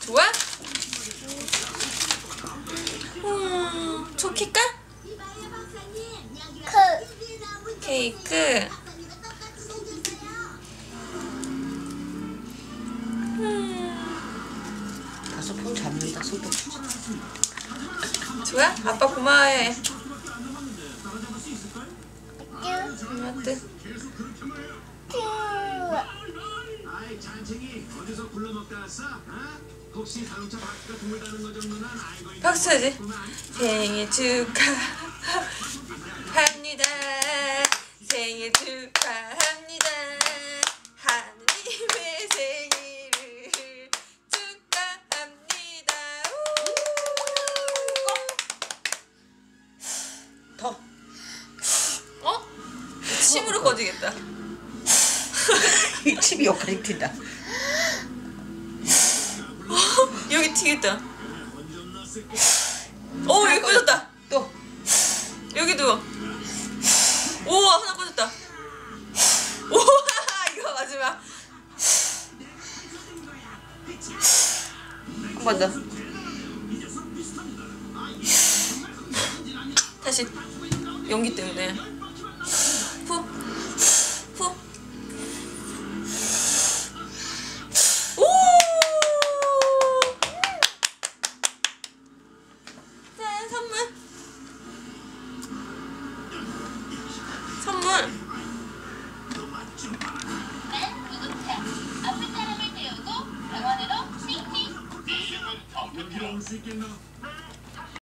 좋아? 음, 초킬까? 케이크. 음, 다섯 번 잡는다 손톱. 좋아? 아빠 고마워해. 엄마도. 어디서 굴러먹다 왔어? 어? 혹시 자동차 바퀴가 둥글다는 거 정도는 알고 있는 박수 쳐야지. 생일 축하합니다. 생일 축하합니다. 하느님의 생일을 축하합니다. 더. 우! 어? 침으로 꺼지겠다. 이 침이 여기까지 튄다. 튀겠다. 오 여기 꺼졌다. 또. 여기도. 오 하나 꺼졌다. 오 이거 마지막. 한 번 더. 다시 연기 때문에 Yok yok.